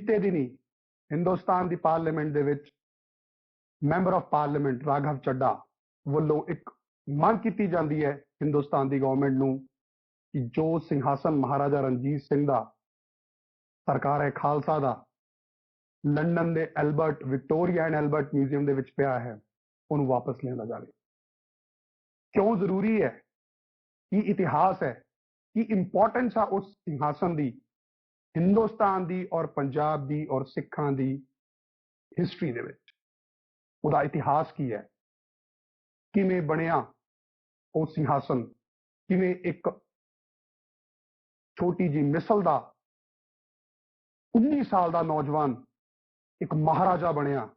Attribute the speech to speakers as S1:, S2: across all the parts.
S1: ਬੀਤੇ ਦਿਨੀ ਹਿੰਦੁਸਤਾਨ ਦੀ ਪਾਰਲੀਮੈਂਟ ਦੇ ਵਿੱਚ member of parliament Raghav Chadha ਵੱਲੋਂ ਇੱਕ ਮੰਗ ਕੀਤੀ ਜਾਂਦੀ ਹੈ ਹਿੰਦੁਸਤਾਨ ਦੀ ਗਵਰਨਮੈਂਟ ਨੂੰ ਕਿ ਜੋ ਸਿੰਘਾਸਨ ਮਹਾਰਾਜਾ ਰਣਜੀਤ ਸਿੰਘ ਦਾ ਸਰਕਾਰ ਹੈ, ਖਾਲਸਾ ਦਾ, ਲੰਡਨ ਦੇ Albert, Victoria and Albert museum ਦੇ ਵਿੱਚ ਪਿਆ ਹੈ, ਉਹਨੂੰ ਵਾਪਸ ਲਿਆਂਦਾ ਜਾਵੇ। ਕਿਉਂ ਜ਼ਰੂਰੀ ਹੈ? ਕੀ ਇਤਿਹਾਸ ਹੈ? ਕੀ ਇੰਪੋਰਟੈਂਸ ਆ ਉਸ ਸਿੰਘਾਸਨ ਦੀ? ਹਿੰਦੁਸਤਾਨ ਦੀ ਔਰ ਪੰਜਾਬ ਦੀ ਔਰ ਸਿੱਖਾਂ ਦੀ ਹਿਸਟਰੀ ਦੇ ਵਿੱਚ। ਉਹਦਾ ਇਤਿਹਾਸ ਕੀ ਹੈ? ਕਿਵੇਂ ਬਣਿਆ ਉਹ ਸਿੰਘਾਸਨ ਕਿਵੇਂ ਇੱਕ ਛੋਟੀ ਜੀ ਮਿਸਲ ਦਾ 19 ਸਾਲ ਦਾ ਨੌਜਵਾਨ ਇੱਕ ਮਹਾਰਾਜਾ ਬਣਿਆ?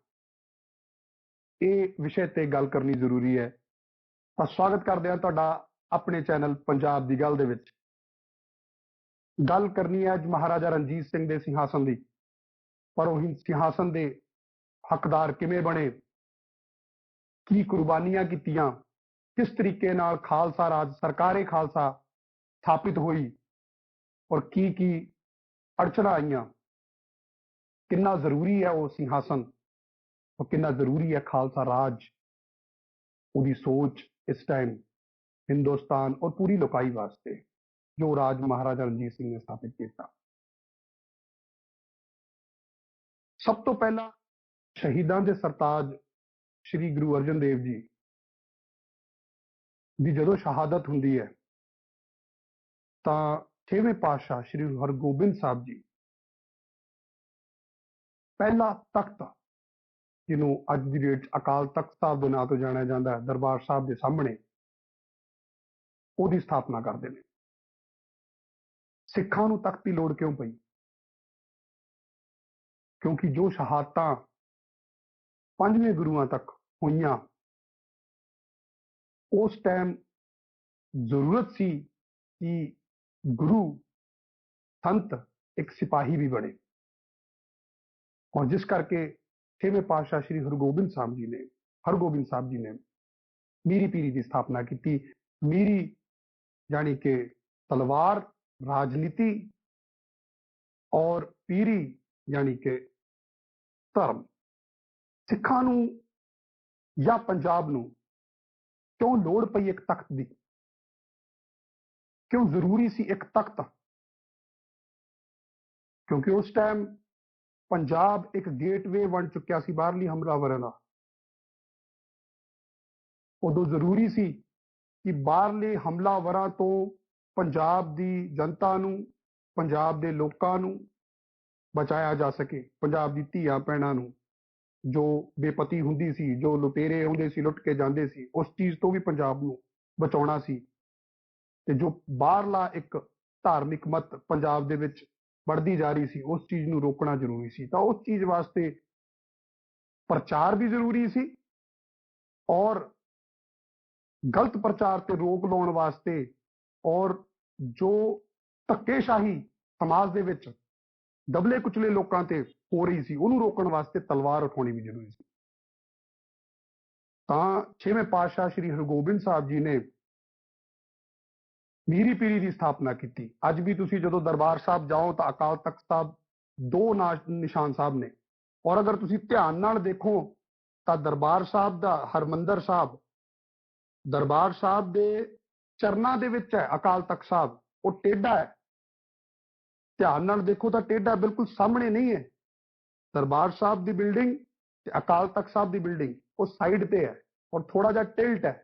S1: ਇਹ ਵਿਸ਼ੇ ਤੇ ਗੱਲ ਕਰਨੀ ਜ਼ਰੂਰੀ ਹੈ। ਤਾਂ ਸਵਾਗਤ ਕਰਦੇ ਹਾਂ ਤੁਹਾਡਾ ਆਪਣੇ ਚੈਨਲ ਪੰਜਾਬ ਦੀ ਗੱਲ ਦੇ ਵਿੱਚ। ਗੱਲ ਕਰਨੀ ਹੈ ਅੱਜ ਮਹਾਰਾਜਾ ਰਣਜੀਤ ਸਿੰਘ ਦੇ ਸਿੰਘਾਸਨ ਦੀ। ਪਰ ਉਹ ਸਿੰਘਾਸਨ ਦੇ ਹੱਕਦਾਰ ਕਿਵੇਂ ਬਣੇ? ਕੀ ਕੁਰਬਾਨੀਆਂ ਕੀਤੀਆਂ? ਕਿਸ ਤਰੀਕੇ ਨਾਲ ਖਾਲਸਾ ਰਾਜ, ਸਰਕਾਰੇ ਖਾਲਸਾ ਸਥਾਪਿਤ ਹੋਈ? ਔਰ ਕੀ ਕੀ ਅੜਚਣਾ ਆਈਆਂ? ਕਿੰਨਾ ਜ਼ਰੂਰੀ ਹੈ ਉਹ ਸਿੰਘਾਸਨ ਔਰ ਕਿੰਨਾ ਜ਼ਰੂਰੀ ਹੈ ਖਾਲਸਾ ਰਾਜ? ਉਹਦੀ ਸੋਚ ਇਸ ਟਾਈਮ ਹਿੰਦੁਸਤਾਨ ਔਰ ਪੂਰੀ ਲੋਕਾਈ ਵਾਸਤੇ। ਜੋ ਰਾਜ ਮਹਾਰਾਜਾ ਰਣਜੀਤ ਸਿੰਘ ਨੇ ਸਥਾਪਿਤ ਕੀਤਾ। ਸਭ ਤੋਂ ਪਹਿਲਾਂ ਸ਼ਹੀਦਾਂ ਦੇ ਸਰਤਾਜ ਸ੍ਰੀ ਗੁਰੂ ਅਰਜਨ ਦੇਵ ਜੀ ਦੀ ਜਦੋਂ ਸ਼ਹਾਦਤ ਹੁੰਦੀ ਹੈ, ਤਾਂ ਛੇਵੇਂ ਪਾਤਸ਼ਾਹ ਸ੍ਰੀ ਹਰਗੋਬਿੰਦ ਸਾਹਿਬ ਜੀ ਪਹਿਲਾ ਤਖਤ, ਜਿਹਨੂੰ ਅੱਜ ਦੀ ਡੇਟ ਅਕਾਲ ਤਖਤ ਸਾਹਿਬ ਦੇ ਨਾਂ ਤੋਂ ਜਾਣਿਆ ਜਾਂਦਾ ਹੈ, ਦਰਬਾਰ ਸਾਹਿਬ ਦੇ ਸਾਹਮਣੇ, ਉਹਦੀ ਸਥਾਪਨਾ ਕਰਦੇ ਨੇ। ਸਿੱਖਾਂ ਨੂੰ ਤਖਤ ਦੀ ਲੋੜ ਕਿਉਂ ਪਈ ਕਿਉਂਕਿ ਜੋ ਸ਼ਹਾਦਤਾਂ ਪੰਜਵੇਂ ਗੁਰੂਆਂ ਤੱਕ ਹੋਈਆਂ ਉਸ ਟਾਈਮ ਜ਼ਰੂਰਤ ਸੀ ਕਿ ਗੁਰੂ ਸੰਤ ਇੱਕ ਸਿਪਾਹੀ ਵੀ ਬਣੇ ਔਰ ਜਿਸ ਕਰਕੇ ਛੇਵੇਂ ਪਾਤਸ਼ਾਹ ਸ੍ਰੀ ਹਰਗੋਬਿੰਦ ਸਾਹਿਬ ਜੀ ਨੇ ਹਰਗੋਬਿੰਦ ਸਾਹਿਬ ਜੀ ਨੇ ਮੀਰੀ ਪੀਰੀ ਦੀ ਸਥਾਪਨਾ ਕੀਤੀ ਮੀਰੀ ਯਾਨੀ ਕਿ ਤਲਵਾਰ ਰਾਜਨੀਤੀ ਔਰ ਪੀਰੀ ਯਾਨੀ ਕਿ ਧਰਮ। ਸਿੱਖਾਂ ਨੂੰ ਜਾਂ ਪੰਜਾਬ ਨੂੰ ਕਿਉਂ ਲੋੜ ਪਈ ਇੱਕ ਤਖਤ ਦੀ? ਕਿਉਂ ਜ਼ਰੂਰੀ ਸੀ ਇੱਕ ਤਖਤ? ਕਿਉਂਕਿ ਉਸ ਟਾਈਮ ਪੰਜਾਬ ਇੱਕ ਗੇਟਵੇ ਬਣ ਚੁੱਕਿਆ ਸੀ ਬਾਹਰਲੀ ਹਮਲਾਵਰਾਂ ਦਾ। ਉਦੋਂ ਜ਼ਰੂਰੀ ਸੀ ਕਿ ਬਾਹਰਲੇ ਹਮਲਾਵਰਾਂ ਤੋਂ ਪੰਜਾਬ ਦੀ ਜਨਤਾ ਨੂੰ, ਪੰਜਾਬ ਦੇ ਲੋਕਾਂ ਨੂੰ ਬਚਾਇਆ ਜਾ ਸਕੇ। ਪੰਜਾਬ ਦੀ ਧੀਆਂ ਭੈਣਾਂ ਨੂੰ ਜੋ ਬੇਪਤੀ ਹੁੰਦੀ ਸੀ, ਜੋ ਲੁਟੇਰੇ ਆਉਂਦੇ ਸੀ, ਲੁੱਟ ਕੇ ਜਾਂਦੇ ਸੀ, ਉਸ ਚੀਜ਼ ਤੋਂ ਵੀ ਪੰਜਾਬ ਨੂੰ ਬਚਾਉਣਾ ਸੀ। ਤੇ ਜੋ ਬਾਹਰਲਾ ਇੱਕ ਧਾਰਮਿਕ ਮਤ ਪੰਜਾਬ ਦੇ ਵਿੱਚ ਵੱਧਦੀ ਜਾ ਰਹੀ ਸੀ, ਉਸ ਚੀਜ਼ ਨੂੰ ਰੋਕਣਾ ਜ਼ਰੂਰੀ ਸੀ। ਤਾਂ ਉਸ ਚੀਜ਼ ਵਾਸਤੇ ਪ੍ਰਚਾਰ ਵੀ ਜ਼ਰੂਰੀ ਸੀ ਔਰ ਗਲਤ ਪ੍ਰਚਾਰ ਤੇ ਰੋਕ ਲਾਉਣ ਵਾਸਤੇ ਔਰ ਜੋ ਧੱਕੇਸ਼ਾਹੀ ਸਮਾਜ ਦੇ ਵਿੱਚ ਦਬਲੇ ਕੁਚਲੇ ਲੋਕਾਂ ਤੇ ਹੋ ਰਹੀ ਸੀ, ਉਹਨੂੰ ਰੋਕਣ ਵਾਸਤੇ ਤਲਵਾਰ ਉਠਾਉਣੀ ਵੀ ਜ਼ਰੂਰੀ ਸੀ। ਤਾਂ ਛੇਵੇਂ ਪਾਤਸ਼ਾਹ ਸ੍ਰੀ ਹਰਗੋਬਿੰਦ ਸਾਹਿਬ ਜੀ ਨੇ ਮੀਰੀ ਪੀਰੀ ਦੀ ਸਥਾਪਨਾ ਕੀਤੀ। ਅੱਜ ਵੀ ਤੁਸੀਂ ਜਦੋਂ ਦਰਬਾਰ ਸਾਹਿਬ ਜਾਓ ਤਾਂ ਅਕਾਲ ਤਖਤ ਸਾਹਿਬ ਦੋ ਨਿਸ਼ਾਨ ਸਾਹਿਬ ਨੇ। ਔਰ ਅਗਰ ਤੁਸੀਂ ਧਿਆਨ ਨਾਲ ਦੇਖੋ ਤਾਂ ਦਰਬਾਰ ਸਾਹਿਬ ਦਾ ਹਰਮੰਦਰ ਸਾਹਿਬ, ਦਰਬਾਰ ਸਾਹਿਬ ਦੇ ਚਰਨਾਂ ਦੇ ਵਿੱਚ ਹੈ, ਅਕਾਲ ਤਖਤ ਸਾਹਿਬ। ਉਹ ਟੇਢਾ ਹੈ। ਧਿਆਨ ਨਾਲ ਦੇਖੋ ਤਾਂ ਟੇਢਾ ਬਿਲਕੁਲ ਸਾਹਮਣੇ ਨਹੀਂ ਹੈ। ਦਰਬਾਰ ਸਾਹਿਬ ਦੀ ਬਿਲਡਿੰਗ ਤੇ ਅਕਾਲ ਤਖਤ ਸਾਹਿਬ ਦੀ ਬਿਲਡਿੰਗ, ਉਹ ਸਾਈਡ ਤੇ ਹੈ ਔਰ ਥੋੜਾ ਜਿਹਾ ਟਿਲਟ ਹੈ।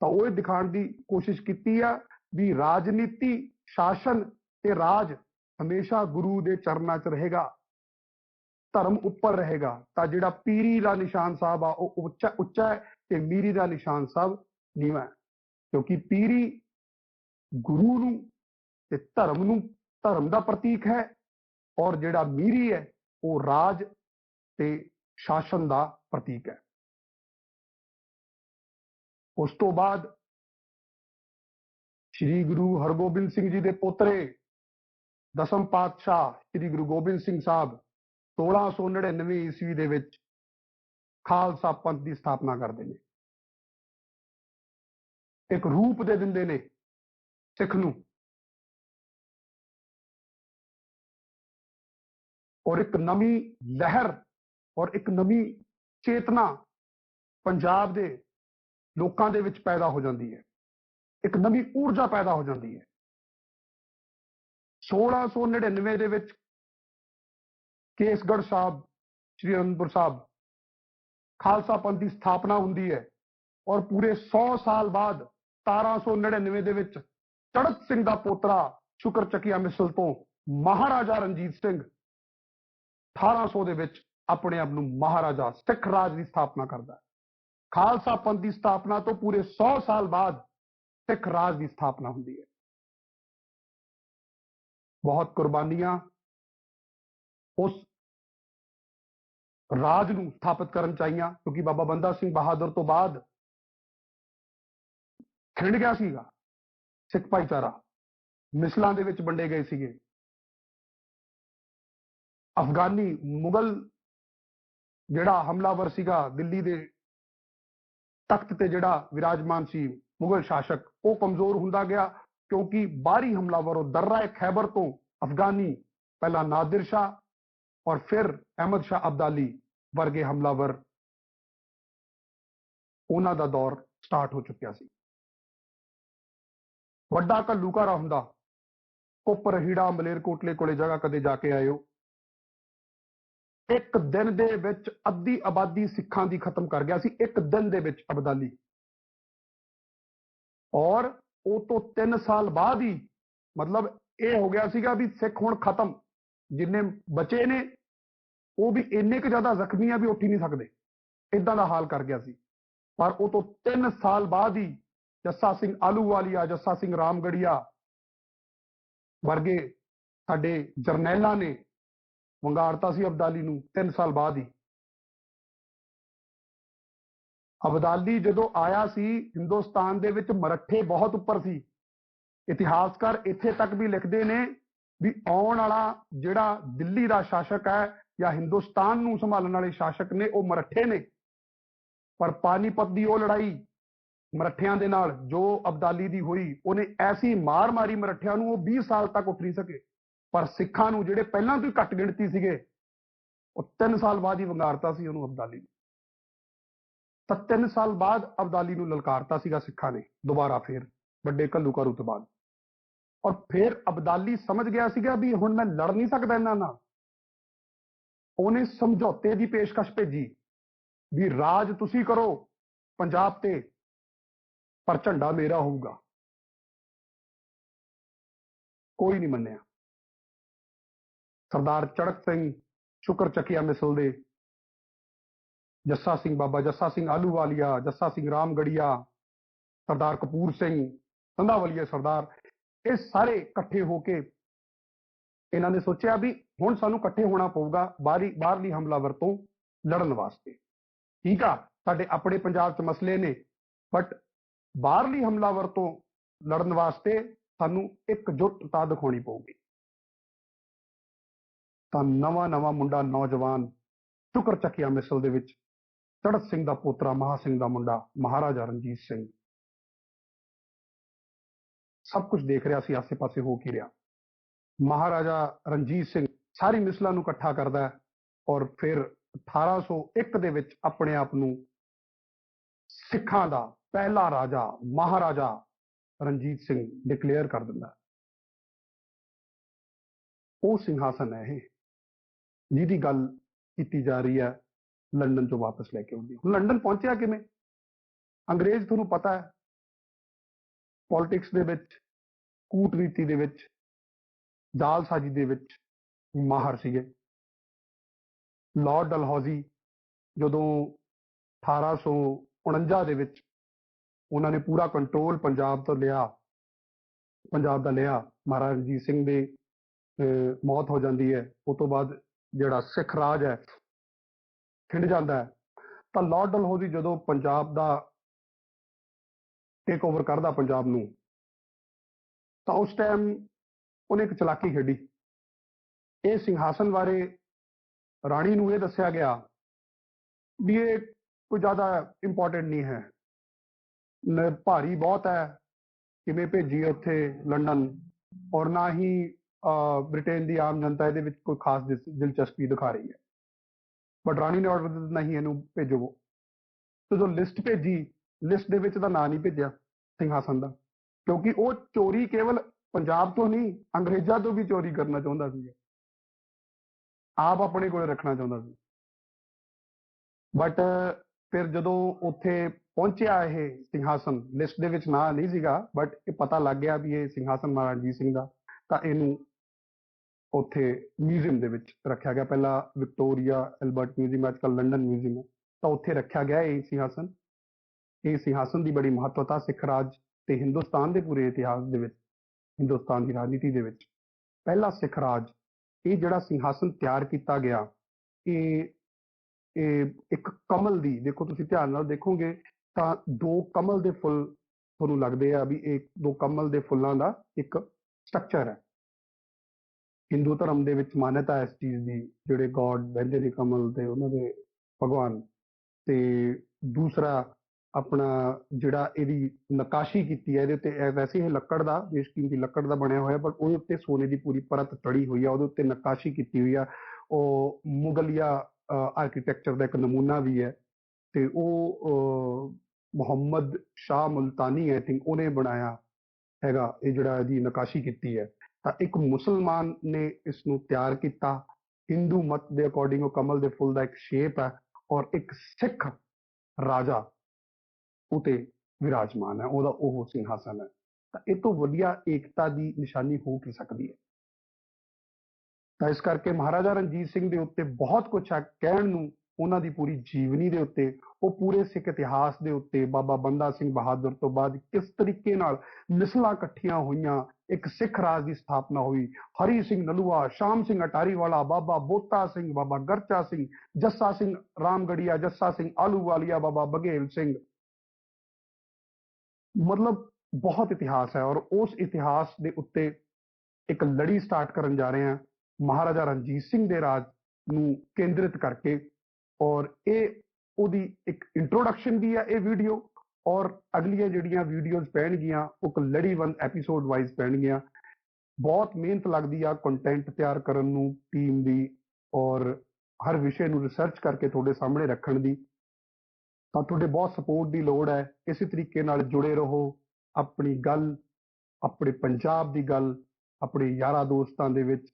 S1: ਤਾਂ ਉਹ ਇਹ ਦਿਖਾਉਣ ਦੀ ਕੋਸ਼ਿਸ਼ ਕੀਤੀ ਆ ਵੀ ਰਾਜਨੀਤੀ, ਸ਼ਾਸਨ ਤੇ ਰਾਜ ਹਮੇਸ਼ਾ ਗੁਰੂ ਦੇ ਚਰਨਾਂ 'ਚ ਰਹੇਗਾ, ਧਰਮ ਉੱਪਰ ਰਹੇਗਾ। ਤਾਂ ਜਿਹੜਾ ਪੀਰੀ ਦਾ ਨਿਸ਼ਾਨ ਸਾਹਿਬ ਆ, ਉਹ ਉੱਚਾ ਉੱਚਾ ਹੈ ਤੇ ਮੀਰੀ ਦਾ ਨਿਸ਼ਾਨ ਸਾਹਿਬ ਨੀਵਾਂ ਹੈ। ਕਿਉਂਕਿ ਪੀਰੀ ਗੁਰੂ ਨੂੰ ਤੇ ਧਰਮ ਨੂੰ ਧਰਮ ਦਾ ਪ੍ਰਤੀਕ ਹੈ ਔਰ ਜਿਹੜਾ ਮੀਰੀ ਹੈ, ਉਹ ਰਾਜ ਤੇ ਸ਼ਾਸਨ ਦਾ ਪ੍ਰਤੀਕ ਹੈ। ਉਸ ਤੋਂ ਬਾਅਦ ਸ੍ਰੀ ਗੁਰੂ ਹਰਗੋਬਿੰਦ ਸਿੰਘ ਜੀ ਦੇ ਪੋਤਰੇ ਦਸਮ ਪਾਤਸ਼ਾਹ ਸ੍ਰੀ ਗੁਰੂ ਗੋਬਿੰਦ ਸਿੰਘ ਸਾਹਿਬ 1699 ਈਸਵੀ ਦੇ ਵਿੱਚ ਖਾਲਸਾ ਪੰਥ ਦੀ ਸਥਾਪਨਾ ਕਰਦੇ ਨੇ। ਇੱਕ ਰੂਪ ਦੇ ਦਿੰਦੇ ਨੇ ਸਿੱਖ ਨੂੰ। ਔਰ ਇੱਕ ਨਵੀਂ ਲਹਿਰ ਔਰ ਇੱਕ ਨਵੀਂ ਚੇਤਨਾ ਪੰਜਾਬ ਦੇ ਲੋਕਾਂ ਦੇ ਵਿੱਚ ਪੈਦਾ ਹੋ ਜਾਂਦੀ ਹੈ। ਇੱਕ ਨਵੀਂ ਊਰਜਾ ਪੈਦਾ ਹੋ ਜਾਂਦੀ ਹੈ। 1699 ਦੇ ਵਿੱਚ ਕੇਸਗੜ੍ਹ ਸਾਹਿਬ, ਸ੍ਰੀ ਅਨੰਦਪੁਰ ਸਾਹਿਬ ਖਾਲਸਾ ਪੰਥ ਦੀ ਸਥਾਪਨਾ ਹੁੰਦੀ ਹੈ ਔਰ ਪੂਰੇ 100 ਸਾਲ ਬਾਅਦ 1799 ਦੇ ਵਿੱਚ ਚੜਤ ਸਿੰਘ ਦਾ ਪੋਤਰਾ ਸ਼ੁਕਰ ਚੱਕੀਆ ਮਿਸਲ ਤੋਂ ਮਹਾਰਾਜਾ ਰਣਜੀਤ ਸਿੰਘ। 1800 ਦੇ ਵਿੱਚ ਆਪਣੇ ਆਪ ਨੂੰ ਮਹਾਰਾਜਾ ਸਿੱਖ ਰਾਜ ਦੀ ਸਥਾਪਨਾ ਕਰਦਾ ਹੈ। ਖਾਲਸਾ ਪੰਥ ਦੀ ਸਥਾਪਨਾ ਤੋਂ ਪੂਰੇ 100 ਸਾਲ ਬਾਅਦ ਸਿੱਖ ਰਾਜ ਦੀ ਸਥਾਪਨਾ ਹੁੰਦੀ ਹੈ। ਬਹੁਤ ਕੁਰਬਾਨੀਆਂ ਉਸ ਰਾਜ ਨੂੰ ਸਥਾਪਿਤ ਕਰਨ ਚਾਹੀਆਂ ਕਿਉਂਕਿ ਬਾਬਾ ਬੰਦਾ ਸਿੰਘ ਬਹਾਦਰ ਤੋਂ ਬਾਅਦ ਖਿੰਡ ਗਿਆ ਸੀਗਾ, ਸਿੱਖ ਭਾਈਚਾਰਾ। ਮਿਸਲਾਂ ਦੇ ਵਿੱਚ ਵੰਡੇ ਗਏ ਸੀਗੇ। ਅਫਗਾਨੀ ਮੁਗਲ ਜਿਹੜਾ ਹਮਲਾਵਰ ਸੀਗਾ ਦਿੱਲੀ ਦੇ ਤਖਤ ਤੇ ਜਿਹੜਾ ਵਿਰਾਜਮਾਨ ਸੀ ਮੁਗਲ ਸ਼ਾਸਕ, ਉਹ ਕਮਜ਼ੋਰ ਹੁੰਦਾ ਗਿਆ ਕਿਉਂਕਿ ਬਾਹਰੀ ਹਮਲਾਵਰ ਉਹ ਦਰਰਾ ਖੈਬਰ ਤੋਂ ਅਫਗਾਨੀ, ਪਹਿਲਾਂ ਨਾਦਰ ਸ਼ਾਹ ਔਰ ਫਿਰ ਅਹਿਮਦ ਸ਼ਾਹ ਅਬਦਾਲੀ ਵਰਗੇ ਹਮਲਾਵਰ ਉਹਨਾਂ ਦਾ ਦੌਰ ਸਟਾਰਟ ਹੋ ਚੁੱਕਿਆ ਸੀ। ਵੱਡਾ ਘੱਲੂਘਾਰਾ ਹੁੰਦਾ। ਕੋਪਰ ਰਹੀੜਾ ਮਲੇਰਕੋਟਲੇ ਕੋਲੇ ਜਗ੍ਹਾ ਕਦੇ ਜਾ ਕੇ ਆਇਓ। ਇੱਕ ਦਿਨ ਦੇ ਵਿੱਚ ਅੱਧੀ ਆਬਾਦੀ ਸਿੱਖਾਂ ਦੀ ਖਤਮ ਕਰ ਗਿਆ ਸੀ। ਇੱਕ ਦਿਨ ਦੇ ਵਿੱਚ ਅਬਦਾਲੀ। ਔਰ ਉਹ ਤੋਂ 3 ਸਾਲ ਬਾਅਦ ਹੀ ਮਤਲਬ ਇਹ ਹੋ ਗਿਆ ਸੀਗਾ ਵੀ ਸਿੱਖ ਹੁਣ ਖਤਮ। ਜਿੰਨੇ ਬਚੇ ਨੇ, ਉਹ ਵੀ ਇੰਨੇ ਕੁ ਜ਼ਿਆਦਾ ਜ਼ਖਮੀ ਆ ਵੀ ਉੱਠ ਹੀ ਨਹੀਂ ਸਕਦੇ। ਇਦਾਂ ਦਾ ਹਾਲ ਕਰ ਗਿਆ ਸੀ। ਪਰ ਉਹ ਤੋਂ 3 ਸਾਲ ਬਾਅਦ ਹੀ ਜੱਸਾ ਸਿੰਘ ਆਲੂਵਾਲੀਆ, ਜੱਸਾ ਸਿੰਘ ਰਾਮਗੜੀਆ ਵਰਗੇ ਸਾਡੇ ਜਰਨੈਲਾਂ ਨੇ ਵੰਗਾਰਤਾ ਸੀ ਅਬਦਾਲੀ ਨੂੰ 3 ਸਾਲ ਬਾਅਦ ਹੀ। ਅਬਦਾਲੀ ਜਦੋਂ ਆਇਆ ਸੀ, ਹਿੰਦੁਸਤਾਨ ਦੇ ਵਿੱਚ ਮਰੱਠੇ ਬਹੁਤ ਉੱਪਰ ਸੀ। ਇਤਿਹਾਸਕਾਰ ਇੱਥੇ ਤੱਕ ਵੀ ਲਿਖਦੇ ਨੇ ਵੀ ਆਉਣ ਵਾਲਾ ਜਿਹੜਾ ਦਿੱਲੀ ਦਾ ਸ਼ਾਸਕ ਹੈ ਜਾਂ ਹਿੰਦੁਸਤਾਨ ਨੂੰ ਸੰਭਾਲਣ ਵਾਲੇ ਸ਼ਾਸਕ ਨੇ, ਉਹ ਮਰੱਠੇ ਨੇ। ਪਰ ਪਾਨੀਪਤ ਦੀ ਉਹ ਲੜਾਈ ਮਰੱਠਿਆਂ ਦੇ ਨਾਲ ਜੋ ਅਬਦਾਲੀ ਦੀ ਹੋਈ, ਉਹਨੇ ਐਸੀ ਮਾਰ ਮਾਰੀ ਮਰੱਠਿਆਂ ਨੂੰ, ਉਹ 20 ਸਾਲ ਤੱਕ ਉੱਠ ਨਹੀਂ ਸਕੇ। ਪਰ ਸਿੱਖਾਂ ਨੂੰ ਜਿਹੜੇ ਪਹਿਲਾਂ ਤੋਂ ਹੀ ਘੱਟ ਗਿਣਤੀ ਸੀਗੇ, ਉਹ 3 ਸਾਲ ਬਾਅਦ ਹੀ ਵੰਗਾਰਤਾ ਸੀ ਉਹਨੂੰ ਅਬਦਾਲੀ ਨੂੰ। ਤਾਂ 3 ਸਾਲ ਬਾਅਦ ਅਬਦਾਲੀ ਨੂੰ ਲਲਕਾਰਤਾ ਸੀਗਾ ਸਿੱਖਾਂ ਨੇ, ਦੁਬਾਰਾ ਫੇਰ, ਵੱਡੇ ਘੱਲੂਕਾਰੂ ਤੋਂ ਬਾਅਦ। ਔਰ ਫਿਰ ਅਬਦਾਲੀ ਸਮਝ ਗਿਆ ਸੀਗਾ ਵੀ ਹੁਣ ਮੈਂ ਲੜ ਨਹੀਂ ਸਕਦਾ ਇਹਨਾਂ ਨਾਲ। ਉਹਨੇ ਸਮਝੌਤੇ ਦੀ ਪੇਸ਼ਕਸ਼ ਭੇਜੀ, ਵੀ ਰਾਜ ਤੁਸੀਂ ਕਰੋ, ਪੰਜਾਬ ਤੇ ਪਰ ਝੰਡਾ ਮੇਰਾ ਹੋਊਗਾ। ਕੋਈ ਨਹੀਂ ਮੰਨਿਆ। ਸਰਦਾਰ ਚੜਕ ਸਿੰਘ ਸ਼ੁਕਰ ਚੱਕੀਆ ਮਿਸਲ ਦੇ। ਜੱਸਾ ਸਿੰਘ ਬਾਬਾ, ਜੱਸਾ ਸਿੰਘ ਆਲੂਵਾਲੀਆ ਜੱਸਾ ਸਿੰਘ ਰਾਮਗੜੀਆ, ਸਰਦਾਰ ਕਪੂਰ ਸਿੰਘ ਸੰਧਾਵਲੀਆ ਸਰਦਾਰ, ਇਹ ਸਾਰੇ ਇਕੱਠੇ ਹੋ ਕੇ ਇਹਨਾਂ ਨੇ ਸੋਚਿਆ ਵੀ ਹੁਣ ਸਾਨੂੰ ਇਕੱਠੇ ਹੋਣਾ ਪਊਗਾ ਬਾਹਰੀ ਬਾਹਰਲੀ ਹਮਲਾਵਰ ਤੋਂ ਲੜਨ ਵਾਸਤੇ। ਠੀਕ ਆ, ਸਾਡੇ ਆਪਣੇ ਪੰਜਾਬ 'ਚ ਮਸਲੇ ਨੇ ਬਟ ਬਾਹਰਲੀ ਹਮਲਾਵਰ ਤੋਂ ਲੜਨ ਵਾਸਤੇ ਸਾਨੂੰ ਇਕਜੁੱਟਤਾ ਦਿਖਾਉਣੀ ਪਊਗੀ। ਤਾਂ ਨਵਾਂ ਨਵਾਂ ਮੁੰਡਾ ਨੌਜਵਾਨ ਸ਼ੁਕਰ ਚੱਕਿਆ ਮਿਸਲ ਦੇ ਵਿੱਚ ਚੜਤ ਸਿੰਘ ਦਾ ਪੋਤਰਾ ਮਹਾ ਸਿੰਘ ਦਾ ਮੁੰਡਾ ਮਹਾਰਾਜਾ ਰਣਜੀਤ ਸਿੰਘ। ਸਭ ਕੁਝ ਦੇਖ ਰਿਹਾ ਸੀ, ਆਸੇ-ਪਾਸੇ ਹੋ ਕੀ ਰਿਹਾ। ਮਹਾਰਾਜਾ ਰਣਜੀਤ ਸਿੰਘ ਸਾਰੀ ਮਿਸਲਾਂ ਨੂੰ ਇਕੱਠਾ ਕਰਦਾ ਹੈ ਔਰ ਫਿਰ 1801 ਦੇ ਵਿੱਚ ਆਪਣੇ ਆਪ ਨੂੰ ਸਿੱਖਾਂ ਦਾ ਪਹਿਲਾ ਰਾਜਾ ਮਹਾਰਾਜਾ ਰਣਜੀਤ ਸਿੰਘ ਡਿਕਲੇਅਰ ਕਰ ਦਿੰਦਾ ਉਹ ਸਿੰਘਾਸਨ ਹੈ ਇਹ, ਜਿਹਦੀ ਗੱਲ ਕੀਤੀ ਜਾ ਰਹੀ ਹੈ ਲੰਡਨ ਤੋਂ ਵਾਪਸ ਲੈ ਕੇ ਆਉਂਦੀ ਹੁਣ ਲੰਡਨ ਪਹੁੰਚਿਆ ਕਿਵੇਂ? ਅੰਗਰੇਜ਼ ਤੁਹਾਨੂੰ ਪਤਾ ਹੈ ਪੋਲਿਟਿਕਸ ਦੇ ਵਿੱਚ, ਕੂਟਨੀਤੀ ਦੇ ਵਿੱਚ, ਦਾਲਸਾਜ਼ੀ ਦੇ ਵਿੱਚ ਮਾਹਰ ਸੀਗੇ। ਲਾਰਡ ਡਲਹੌਜ਼ੀ ਜਦੋਂ 1849 ਦੇ ਵਿੱਚ ਉਹਨਾਂ ਨੇ ਪੂਰਾ ਕੰਟਰੋਲ ਪੰਜਾਬ ਤੋਂ ਲਿਆ, ਪੰਜਾਬ ਦਾ ਲਿਆ। ਮਹਾਰਾਜਾ ਰਣਜੀਤ ਸਿੰਘ ਦੇ ਮੌਤ ਹੋ ਜਾਂਦੀ ਹੈ। ਉਸ ਤੋਂ ਬਾਅਦ ਜਿਹੜਾ ਸਿੱਖ ਰਾਜ ਹੈ, ਖਿੰਡ ਜਾਂਦਾ ਹੈ। ਤਾਂ ਲਾਰਡ ਡਲਹੌਜ਼ੀ ਜਦੋਂ ਪੰਜਾਬ ਦਾ ਟੇਕ ਓਵਰ ਕਰਦਾ ਪੰਜਾਬ ਨੂੰ, ਤਾਂ ਉਸ ਟਾਈਮ ਉਹਨੇ ਇੱਕ ਚਲਾਕੀ ਖੇਡੀ। ਇਹ ਸਿੰਘਾਸਨ ਬਾਰੇ ਰਾਣੀ ਨੂੰ ਇਹ ਦੱਸਿਆ ਗਿਆ ਵੀ ਇਹ ਕੋਈ ਜ਼ਿਆਦਾ ਇੰਪੋਰਟੈਂਟ ਨਹੀਂ ਹੈ। ਭਾਰੀ ਬਹੁਤ ਹੈ ਕਿਵੇਂ ਭੇਜੀ ਉੱਥੇ ਲੰਡਨ ਔਰ ਨਾ ਹੀ ਅਹ, ਬ੍ਰਿਟੇਨ ਦੀ ਆਮ ਜਨਤਾ ਇਹਦੇ ਵਿੱਚ ਕੋਈ ਖਾਸ ਦਿਸ- ਦਿਲਚਸਪੀ ਦਿਖਾ ਰਹੀ ਹੈ। ਬਟ ਰਾਣੀ ਨੇ ਆਰਡਰ ਦਿੱਤਾ ਨਹੀਂ ਇਹਨੂੰ ਭੇਜੋ ਤੇ ਜੋ ਲਿਸਟ ਭੇਜੀ ਲਿਸਟ ਦੇ ਵਿੱਚ ਤਾਂ ਨਾਂ ਨਹੀਂ ਭੇਜਿਆ ਸਿੰਘਾਸਨ ਦਾ ਕਿਉਂਕਿ ਉਹ ਚੋਰੀ ਕੇਵਲ ਪੰਜਾਬ ਤੋਂ ਨਹੀਂ ਅੰਗਰੇਜ਼ਾਂ ਤੋਂ ਵੀ ਚੋਰੀ ਕਰਨਾ ਚਾਹੁੰਦਾ ਸੀ। ਆਪ ਆਪਣੇ ਕੋਲ ਰੱਖਣਾ ਚਾਹੁੰਦਾ ਸੀ। ਬਟ ਫਿਰ ਜਦੋਂ ਉੱਥੇ ਪਹੁੰਚਿਆ ਇਹ ਸਿੰਘਾਸਨ। ਲਿਸਟ ਦੇ ਵਿੱਚ ਨਾਂ ਨਹੀਂ ਸੀਗਾ ਬਟ ਇਹ ਪਤਾ ਲੱਗ ਗਿਆ ਵੀ ਇਹ ਸਿੰਘਾਸਨ ਮਹਾਰਾਜਾ ਰਣਜੀਤ ਸਿੰਘ ਦਾ। ਤਾਂ ਇਹਨੂੰ ਉੱਥੇ ਮਿਊਜ਼ੀਅਮ ਦੇ ਵਿੱਚ ਰੱਖਿਆ ਗਿਆ। ਪਹਿਲਾਂ ਵਿਕਟੋਰੀਆ ਐਲਬਰਟ ਮਿਊਜ਼ੀਅਮ ਅੱਜ ਕੱਲ੍ਹ ਲੰਡਨ ਮਿਊਜ਼ੀਅਮ ਹੈ ਤਾਂ ਉੱਥੇ ਰੱਖਿਆ ਗਿਆ ਇਹ ਸਿੰਘਾਸਨ। ਇਹ ਸਿੰਘਾਸਨ ਦੀ ਬੜੀ ਮਹੱਤਵਤਾ ਸਿੱਖ ਰਾਜ ਤੇ ਹਿੰਦੁਸਤਾਨ ਦੇ ਪੂਰੇ ਇਤਿਹਾਸ ਦੇ ਵਿੱਚ, ਹਿੰਦੁਸਤਾਨ ਦੀ ਰਾਜਨੀਤੀ ਦੇ ਵਿੱਚ। ਪਹਿਲਾ ਸਿੱਖ ਰਾਜ, ਇਹ ਜਿਹੜਾ ਸਿੰਘਾਸਨ ਤਿਆਰ ਕੀਤਾ ਗਿਆ, ਇਹ ਇਹ ਇੱਕ ਕਮਲ ਦੀ, ਦੇਖੋ ਤੁਸੀਂ ਧਿਆਨ ਨਾਲ ਦੇਖੋਗੇ ਤਾਂ ਦੋ ਕਮਲ ਦੇ ਫੁੱਲ ਤੁਹਾਨੂੰ ਲੱਗਦੇ ਆ ਵੀ ਇਹ ਦੋ ਕਮਲ ਦੇ ਫੁੱਲਾਂ ਦਾ ਇੱਕ ਸਟਰਕਚਰ ਹੈ। ਹਿੰਦੂ ਧਰਮ ਦੇ ਵਿੱਚ ਮਾਨਤਾ ਇਸ ਚੀਜ਼ ਦੀ, ਜਿਹੜੇ ਗੋਡ ਬਹਿੰਦੇ ਨੇ ਕਮਲ ਤੇ ਉਹਨਾਂ ਦੇ ਭਗਵਾਨ। ਤੇ ਦੂਸਰਾ ਆਪਣਾ ਜਿਹੜਾ ਇਹਦੀ ਨਕਾਸ਼ੀ ਕੀਤੀ ਹੈ, ਇਹਦੇ ਉੱਤੇ ਵੈਸੇ ਇਹ ਲੱਕੜ ਦਾ ਬੇਸ਼ਕੀਮਤੀ ਲੱਕੜ ਦਾ ਬਣਿਆ ਹੋਇਆ, ਪਰ ਉਹਦੇ ਉੱਤੇ ਸੋਨੇ ਦੀ ਪੂਰੀ ਪਰਤ ਚੜੀ ਹੋਈ ਆ, ਉਹਦੇ ਉੱਤੇ ਨਕਾਸ਼ੀ ਕੀਤੀ ਹੋਈ ਆ। ਉਹ ਮੁਗਲਿਆ ਆਰਕੀਟੈਕਚਰ ਦਾ ਇੱਕ ਨਮੂਨਾ ਵੀ ਹੈ। ਤੇ ਉਹ ਮੁਹੰਮਦ ਸ਼ਾਹ ਮੁਲਤਾਨੀ ਆਈ ਥਿੰਕ ਉਹਨੇ ਬਣਾਇਆ ਹੈਗਾ, ਇਹ ਜਿਹੜਾ ਇਹਦੀ ਨਕਾਸ਼ੀ ਕੀਤੀ ਹੈ। ਤਾਂ ਇੱਕ ਮੁਸਲਮਾਨ ਨੇ ਇਸ ਨੂੰ ਤਿਆਰ ਕੀਤਾ। ਹਿੰਦੂ ਮਤ ਦੇ ਅਕੋਰਡਿੰਗ ਉਹ ਕਮਲ ਦੇ ਫੁੱਲ ਦਾ ਇੱਕ ਸ਼ੇਪ ਹੈ ਔਰ ਇੱਕ ਸਿੱਖ ਰਾਜਾ ਉਤੇ ਵਿਰਾਜਮਾਨ ਹੈ, ਉਹਦਾ ਉਹ ਸਿੰਘਾਸਨ ਹੈ। ਤਾਂ ਇਹ ਤੋਂ ਵਧੀਆ ਏਕਤਾ ਦੀ ਨਿਸ਼ਾਨੀ ਹੋ ਕੀ ਸਕਦੀ ਹੈ? ਤਾਂ ਇਸ ਕਰਕੇ ਮਹਾਰਾਜਾ ਰਣਜੀਤ ਸਿੰਘ ਦੇ ਉੱਤੇ ਬਹੁਤ ਕੁਝ ਹੈ ਕਹਿਣ ਨੂੰ ਉਹਨਾਂ ਦੀ ਪੂਰੀ ਜੀਵਨੀ ਦੇ ਉੱਤੇ, ਉਹ ਪੂਰੇ ਸਿੱਖ ਇਤਿਹਾਸ ਦੇ ਉੱਤੇ, ਬਾਬਾ ਬੰਦਾ ਸਿੰਘ ਬਹਾਦਰ ਤੋਂ ਬਾਅਦ ਕਿਸ ਤਰੀਕੇ ਨਾਲ ਮਿਸਲਾਂ ਇਕੱਠੀਆਂ ਹੋਈਆਂ, ਇੱਕ ਸਿੱਖ ਰਾਜ ਦੀ ਸਥਾਪਨਾ ਹੋਈ। ਹਰੀ ਸਿੰਘ ਨਲੂਆ, ਸ਼ਾਮ ਸਿੰਘ ਅਟਾਰੀ ਵਾਲਾ ਬਾਬਾ ਬੋਤਾ ਸਿੰਘ, ਬਾਬਾ ਗਰਚਾ ਸਿੰਘ, ਜੱਸਾ ਸਿੰਘ ਰਾਮਗੜੀਆ, ਜੱਸਾ ਸਿੰਘ ਆਲੂਵਾਲੀਆ, ਬਾਬਾ ਬਘੇਲ ਸਿੰਘ। ਮਤਲਬ ਬਹੁਤ ਇਤਿਹਾਸ ਹੈ ਔਰ ਉਸ ਇਤਿਹਾਸ ਦੇ ਉੱਤੇ ਇੱਕ ਲੜੀ ਸਟਾਰਟ ਕਰਨ ਜਾ ਰਹੇ ਹਾਂ। ਮਹਾਰਾਜਾ ਰਣਜੀਤ ਸਿੰਘ ਦੇ ਰਾਜ ਨੂੰ ਕੇਂਦਰਿਤ ਕਰਕੇ ਔਰ ਇਹ ਉਹਦੀ ਇੱਕ ਇੰਟਰੋਡਕਸ਼ਨ ਦੀ ਆ ਇਹ ਵੀਡੀਓ ਔਰ ਅਗਲੀਆਂ ਜਿਹੜੀਆਂ ਵੀਡੀਓਜ਼ ਪੈਣਗੀਆਂ, ਉਹ ਇੱਕ ਲੜੀਵੰਦ ਐਪੀਸੋਡ ਵਾਈਜ਼ ਪੈਣਗੀਆਂ। ਬਹੁਤ ਮਿਹਨਤ ਲੱਗਦੀ ਆ ਕੰਟੈਂਟ ਤਿਆਰ ਕਰਨ ਨੂੰ ਟੀਮ ਦੀ ਔਰ ਹਰ ਵਿਸ਼ੇ ਨੂੰ ਰਿਸਰਚ ਕਰਕੇ ਤੁਹਾਡੇ ਸਾਹਮਣੇ ਰੱਖਣ ਦੀ। ਤਾਂ ਤੁਹਾਡੇ ਬਹੁਤ ਸਪੋਰਟ ਦੀ ਲੋੜ ਹੈ। ਇਸੇ ਤਰੀਕੇ ਨਾਲ ਜੁੜੇ ਰਹੋ। ਆਪਣੀ ਗੱਲ, ਆਪਣੇ ਪੰਜਾਬ ਦੀ ਗੱਲ, ਆਪਣੇ ਯਾਰਾਂ ਦੋਸਤਾਂ ਦੇ ਵਿੱਚ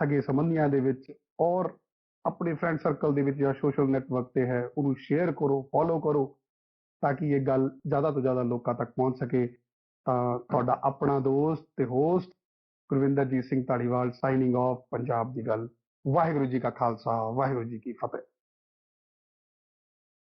S1: ਸਗੇ ਸੰਬੰਧੀਆਂ ਦੇ ਵਿੱਚ ਔਰ ਆਪਣੇ ਫਰੈਂਡ ਸਰਕਲ ਦੇ ਵਿੱਚ ਜਾਂ ਸੋਸ਼ਲ ਨੈਟਵਰਕ ਤੇ ਹੈ, ਉਹਨੂੰ ਸ਼ੇਅਰ ਕਰੋ ਫੋਲੋ ਕਰੋ, ਤਾਂ ਕਿ ਇਹ ਗੱਲ ਜ਼ਿਆਦਾ ਤੋਂ ਜ਼ਿਆਦਾ ਲੋਕਾਂ ਤੱਕ ਪਹੁੰਚ ਸਕੇ। ਤਾਂ ਤੁਹਾਡਾ ਆਪਣਾ ਦੋਸਤ ਤੇ host Gurwinderjit Singh Dhaliwal signing off Punjab ਦੀ ਗੱਲ। ਵਾਹਿਗੁਰੂ ਜੀ ਕਾ ਖਾਲਸਾ, ਵਾਹਿਗੁਰੂ ਜੀ ਕੀ ਫਤਿਹ।